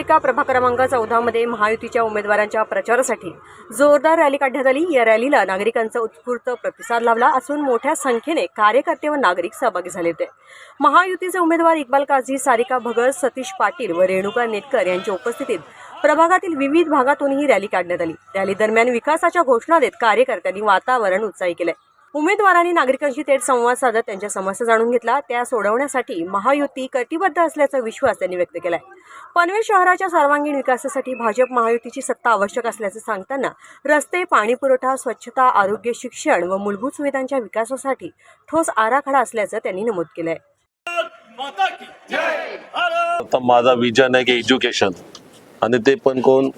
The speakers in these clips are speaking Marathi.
महापालिका प्रभाग क्रमांक चौदामध्ये महायुतीच्या उमेदवारांच्या प्रचारासाठी जोरदार रॅली काढण्यात आली. या रॅलीला नागरिकांचा उत्स्फूर्त प्रतिसाद लाभला असून मोठ्या संख्येने कार्यकर्ते व नागरिक सहभागी झाले होते. महायुतीचे उमेदवार इक्बाल काझी सारिका भगत सतीश पाटील व रेणुका नेटकर यांच्या उपस्थितीत प्रभागातील विविध भागातून ही रॅली काढण्यात आली. रॅली दरम्यान विकासाच्या घोषणा देत कार्यकर्त्यांनी वातावरण उत्साही केलं. उमेदवारांनी नागरिकांशी थेट संवाद साधत त्यांच्या समस्या जाणून घेतला. त्या सोडवण्यासाठी महायुती कटिबद्ध असल्याचा विश्वास त्यांनी व्यक्त केलाय. पनवेल शहराच्या सर्वांगीण विकासासाठी भाजप महायुतीची सत्ता आवश्यक असल्याचं सांगताना रस्ते पाणीपुरवठा स्वच्छता आरोग्य शिक्षण व मूलभूत सुविधांच्या विकासासाठी ठोस आराखडा असल्याचं त्यांनी नमूद केलंय. आहे माझा विजन आहे की एज्युकेशन आणि ते पण कोण?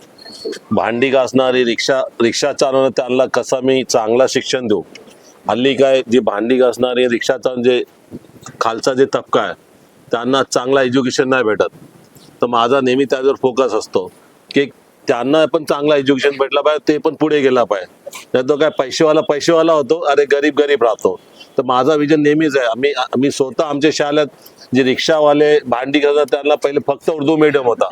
भांडी घासणारी रिक्षा रिक्षा चालवणं त्यांना कसा मी चांगला शिक्षण देऊ? हल्ली काय जी भांडी घासणारे रिक्षाचा जे खालचा जे तबका आहे त्यांना चांगला एज्युकेशन नाही भेटत. तर माझा नेहमी त्याच्यावर फोकस असतो की त्यांना पण चांगला एज्युकेशन भेटला पाहिजे ते पण पुढे गेला पाहिजे. नाही तो काय पैसेवाला पैसेवाला होतो अरे गरीब गरीब राहतो. तर माझा विजन नेहमीच आहे. आम्ही आम्ही स्वतः आमच्या शाळेत जे रिक्षावाले भांडी घालतात त्यांना पहिले फक्त उर्दू मीडियम होता.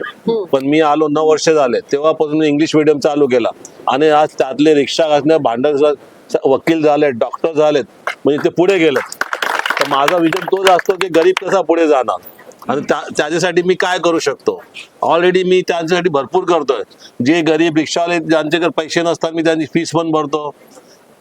पण मी आलो नऊ वर्ष झाले. तेव्हापासून मी इंग्लिश मीडियम चालू केला. आणि आज त्यातले रिक्षा घासण्या भांडण वकील झाले डॉक्टर झालेत म्हणजे ते पुढे गेलेत. तर माझा विजन तोच असतो की गरीब कसा पुढे जाणार? आणि त्या त्याच्यासाठी मी काय करू शकतो? ऑलरेडी मी त्यांच्यासाठी भरपूर करतोय. जे गरीब रिक्षावाले ज्यांच्याकडे पैसे नसतात मी त्यांची फीस पण भरतो.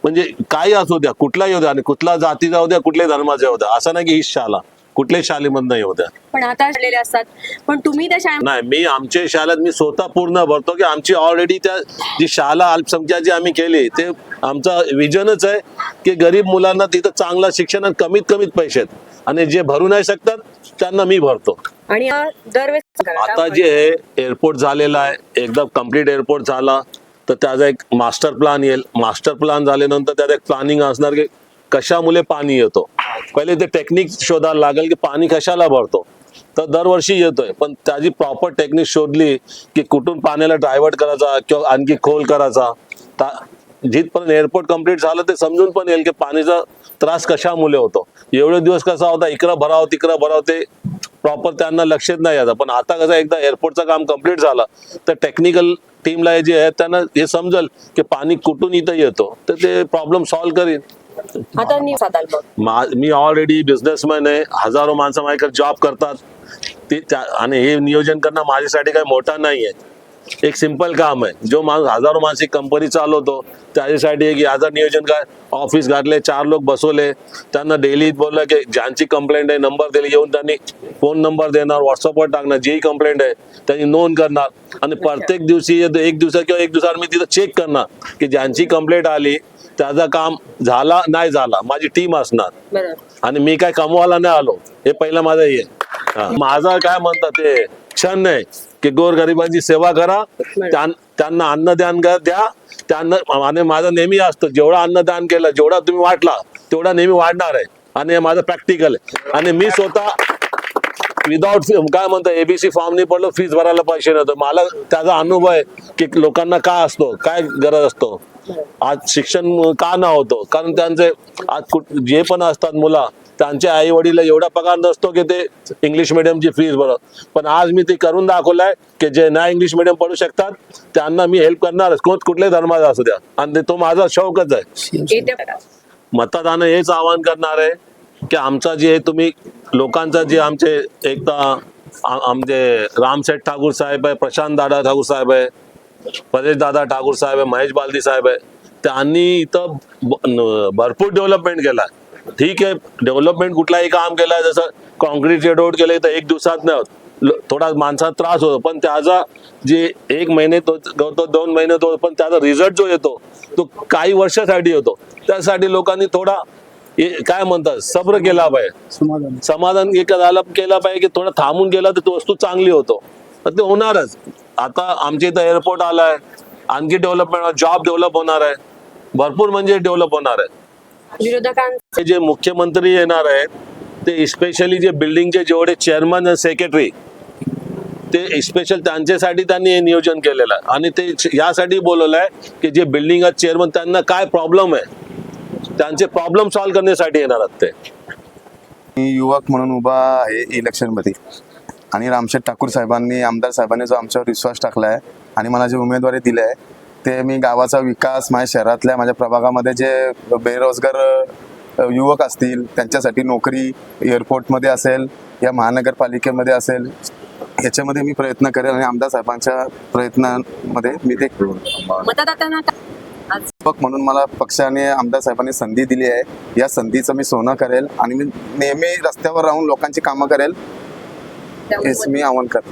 म्हणजे काही असू द्या कुठलाही येऊ द्या आणि कुठला जाती जाऊ द्या कुठल्याही धर्माचा येऊ द्या. असं नाही की ही शाळा कुठल्याही शाळेमधनं येऊ द्या. पण आता शाळेले असतात. पण तुम्ही त्या शाळे नाही मी आमच्या शाळेत मी स्वतः पूर्ण भरतो की आमची ऑलरेडी त्या जी शाळा अल्पसंख्याची आम्ही केली ते आमचा विजनच आहे की गरीब मुलांना तिथं चांगलं शिक्षण आणि कमीत कमीत पैसे आणि जे भरू नाही शकतात त्यांना मी भरतो. आणि दरवेळेस आता जे आहे एअरपोर्ट झालेला आहे एकदम कंप्लीट एअरपोर्ट झाला. तर त्याचा एक मास्टर प्लॅन येईल. मास्टर प्लॅन झाल्यानंतर त्यात एक प्लॅनिंग असणार की कशामुळे पाणी येतो. पहिले ते टेक्निक शोधायला लागेल की पाणी कशाला भरतो. तर दरवर्षी येतोय. पण त्याची प्रॉपर टेक्निक शोधली की कुठून पाण्याला डायव्हर्ट करायचा किंवा आणखी खोल करायचा. ता- जिथपर्यंत एअरपोर्ट कंप्लीट झालं ते समजून पण येईल की पाणीचा त्रास कशामुळे होतो. एवढे दिवस कसा होता? इकडं भराव तिकडं भराव ते प्रॉपर त्यांना लक्षात नाही यायचं पण आता कसं एकदा एअरपोर्टचं काम कंप्लीट झालं तर टेक्निकल टीमला जे आहे त्यांना हे समजेल की पाणी कुठून इथं येतो. तर ते प्रॉब्लेम सॉल्व्ह करीन. आता मा- ऑलरेडी बिझनेसमॅन आहे हजारो माणसं माझ्याकडे जॉब करतात. ते आणि हे नियोजन करणं माझ्यासाठी काही मोठा नाही आहे एक सिंपल काम आहे. जो माणूस हजारो माणसी कंपनी चालवतो त्याच्यासाठी एक याचं नियोजन काय? ऑफिस घातले चार लोक बसवले. त्यांना डेली बोललं की ज्यांची कंप्लेंट आहे नंबर दिले येऊन त्यांनी फोन नंबर देणार व्हॉट्सअपवर टाकणार जी कंप्लेंट आहे त्यांनी नोंद करणार. आणि प्रत्येक दिवशी एक दिवसा किंवा एक दिवसावर मी तिथं चेक करणार की ज्यांची कंप्लेंट आली त्याचं काम झाला नाही झाला माझी टीम असणार. आणि मी काय कमवायला नाही आलो हे पहिलं माझं. हा. माझं काय म्हणतात ते क्षण आहे की गोरगरिबांची सेवा करा त्यां- त्यांना अन्नदान द्या. त्यांना आणि माझं नेहमी असतं जेवढं अन्नदान केलं जेवढा तुम्ही वाटला तेवढा नेहमी वाढणार आहे. आणि हे माझं प्रॅक्टिकल आहे. आणि मी स्वतः विदाउट काय म्हणतात एबीसी फॉर्म नाही पडलो फीस भरायला पैसे नव्हतं. मला त्याचा अनुभव आहे की लोकांना काय असतो काय गरज असतो? आज शिक्षण का ना होतो? कारण त्यांचे आज कुठ- जे पण असतात मुलं त्यांच्या आई वडील एवढा पगार नसतो की ते इंग्लिश मिडियमची फीस भरत. पण आज मी ते करून दाखवलंय की जे नाही इंग्लिश मिडियम पढू शकतात त्यांना मी हेल्प करणारच. कोण कुठल्याही धर्माचा असू द्या. आणि ते माझा शौकच आहे. मतदान हेच आवाहन करणार आहे की आमचा जे तुम्ही लोकांचा जे आमचे एक तर आ- आमचे रामसेठ ठाकूर साहेब आहे प्रशांत दादा ठाकूर साहेब आहे परेश दादा ठाकूर साहेब आहे महेश बालदी साहेब आहे त्यांनी इथं न- भरपूर डेव्हलपमेंट केला ठीक आहे डेव्हलपमेंट कुठलाही काम केलं जसं कॉन्क्रीटचे रोड केले तर एक दिवसात नाही थोडा माणसाला त्रास होतो. पण त्याचा जे एक महिने तो दोन महिने तो पण त्याचा रिझल्ट जो येतो तो काही वर्षासाठी येतो त्यासाठी लोकांनी थोडा काय म्हणतात सब्र केला पाहिजे. समाधान. एक झालं केला पाहिजे की थोडं थांबून गेला तर ती वस्तू चांगली होतो. तर ते होणारच. आता आमच्या इथं एअरपोर्ट आलाय आणखी डेव्हलपमेंट जॉब डेव्हलप होणार आहे. भरपूर म्हणजे डेव्हलप होणार आहे. विरोधकांचे जे मुख्यमंत्री येणार आहेत ते स्पेशली जे बिल्डिंगचे जेवढे चेअरमन आणि सेक्रेटरी ते स्पेशल त्यांच्यासाठी त्यांनी हे नियोजन केलेलं आहे. आणि ते यासाठी बोलवलं आहे की जे बिल्डिंग आहेत चेअरमन त्यांना काय प्रॉब्लेम आहे? त्यांचे प्रॉब्लेम सॉल्व्ह करण्यासाठी येणार आहेत ते. मी युवक म्हणून उभा आहे इलेक्शनमध्ये आणि रामशेठ ठाकूर साहेबांनी आमदार साहेबांनी जो आमच्यावर विश्वास टाकला आहे आणि मला जी उमेदवारी दिली आहे ते मी गावाचा विकास माझ्या शहरातल्या माझ्या प्रभागामध्ये जे बेरोजगार युवक असतील त्यांच्यासाठी नोकरी एअरपोर्टमध्ये असेल या महानगरपालिकेमध्ये असेल याच्यामध्ये मी प्रयत्न करेल आणि आमदार साहेबांच्या प्रयत्नामध्ये मी ते म्हणून मला पक्षाने आमदार साहेबांनी संधी दिली आहे. या संधीचं मी सोनं करेल आणि मी नेहमी रस्त्यावर राहून लोकांची कामं करेल हेच मी आव्हान करतो.